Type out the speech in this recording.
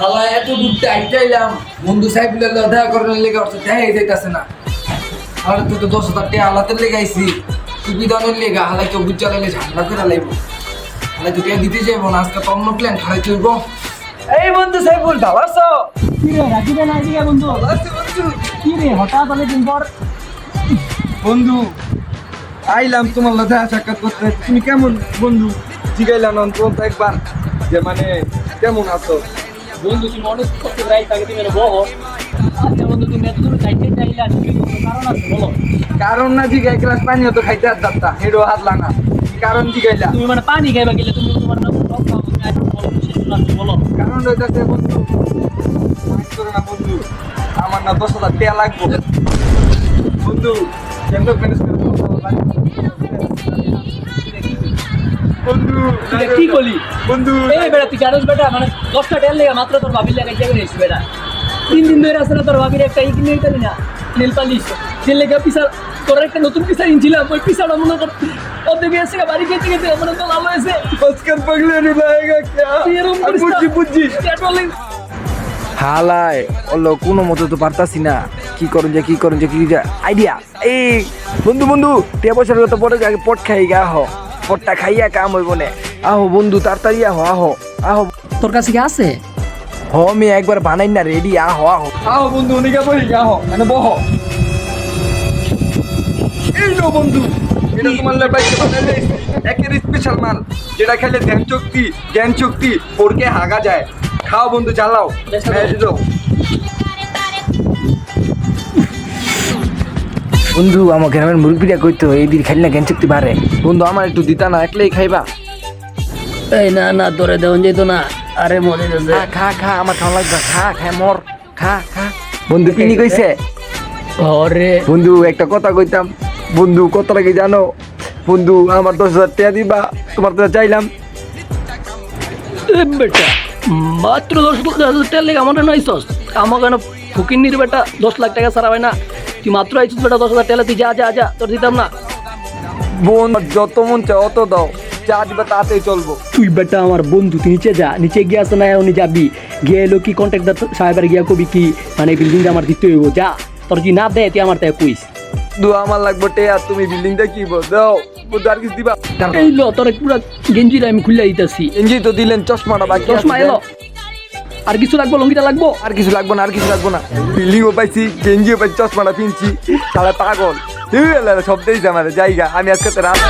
হালা এত দূর টাইটটা এলাম বন্ধু সাইকেলের দেখা করার লেগে অর্থ দেখাই যাইতাছে না। আর তুই তো দশ হাজার টাকা হালাতে লেগাইছি সুবিধানের লেগা হালা কেউ বুঝা লাগলে ঝামেলা করে লাইব। হালা তো টাকা দিতে যাইব না আজকে তো অন্য প্ল্যান চলব এই বন্ধু সাইফুল ভালো আছো? না বন্ধু? ভালো আছি বন্ধু। কিরে হঠাৎ অনেকদিন পর। বন্ধু আইলাম তোমার দেখা সাক্ষাৎ করতে। তুমি কেমন বন্ধু? জিগাইলাম তোমার একবার। যে মানে কেমন আছো? বন্ধু তুমি অনেক করতে যাই তাকে তুমি বহো। আচ্ছা বন্ধু তুমি এত দূর যাইতে চাইলা কি কোনো কারণ আছে বলো? কারণ না জিগাই ক্লাস পানিও তো খাইতে আর দাঁতা হেডো হাতলা না কারণ জিগাইলা? তুমি মানে পানি খাইবা গেলে তুমি তোমার নাম সব খাও তুমি আজ বলো জন্য বলো। কারণ রয়েছে বন্ধু মাইন্ড না বন্ধু আমার না দশ হাজার টাকা লাগবো। বন্ধু কেন্দ্র ম্যানেজ করে। বন্ধু কি করলি? বন্ধু এই বেটা তুই জানোস বেটা মানে দশটা টেল লেগে মাত্র তোর লেগে বেটা। তিন দিন ধরে আসলে তোর ভাবির একটা ই কিনে দিতে না নীল পালিশ। সে লেগে পিসা তোর একটা নতুন পিসা কিনছিলাম ওই পিসাটা মনে কর অর্ধেক এসে বাড়ি খেতে খেতে মনে তো লাভ হয়েছে। আজকাল পাগলে রুলায়েগা क्या তুই এরকম আর করিস না। বুঝছি বুঝছি। পেট্রোলিং হালায় ওলো কোনো মতো তো পারতাছি না। কি করুন যে কি করুন যে কি আইডিয়া এই বন্ধু বন্ধু তে বছর তো পরে পট খাই গা আহ পটটা খাইয়া কাম হইব নে। আহো বন্ধু তাড়াতাড়ি আহো আহো আহো। তোর কাছে কি আছে? হ আমি একবার বানাই না রেডি আহো আহো। আও বন্ধু অনেকে বলি আহ মানে বহ। এই নো বন্ধু এটা তোমার লেবাই একের স্পেশাল মাল যেটা খেলে ধ্যান শক্তি জ্ঞান শক্তি পড়কে হাগা যায়। খাও বন্ধু জ্বালাও। বন্ধু আমার গ্রামের মুরগিটা কইতো এই দিন খাইলে না জ্ঞান শক্তি বাড়ে? বন্ধু আমার একটু দিতা না একলাই খাইবা? এই না না তোরে দেওয়া যেত না আরে মনে খা খা খা আমার খাওয়া লাগবে খা খা মর খা খা। বন্ধু কিনি কইছে? ঘরে বন্ধু একটা কথা কইতাম। বন্ধু কত লাগে জানো? বন্ধু আমার দশ হাজার টাকা দিবা তোমার তো চাইলাম। বেটা মাত্র দশ লাখ টাকা লেগে আমার নয় সস আমার কেন ফুকিন্নির বেটা দশ লাখ টাকা সারা হয় না। তুই মাত্র আইছিস বেটা দশ হাজার টাকা তুই যা যা যা তোর দিতাম না। বোন যত মন চায় অত দাও। যা দিবা তাতেই চলবো। তুই বেটা আমার বন্ধু তুই নিচে যা নিচে গিয়ে আসে না উনি যাবি। গিয়ে এলো কি কন্ট্রাক্টর সাহেবের গিয়া কবি কি? মানে বিল্ডিংটা আমার দিতে হইব যা। তোর যদি না দেয় তুই আমার তাই কইস। দু আমার লাগবে টে আর তুমি বিল্ডিংটা কি দাও আর কিছু দিবা? এই লো তোর পুরা গেঞ্জিটা আমি খুলে দিতেছি। এনজি তো দিলেন চশমাটা বাকি চশমা এলো। আর কিছু লাগবো লঙ্গিটা লাগবো আর কিছু লাগবো না আর কিছু লাগবো না বিল্ডিংও পাইছি গেঞ্জিও পাইছি চশমাটা পিনছি তাহলে পাগল সব দিয়েছে আমার জায়গা আমি আজকে তো রাত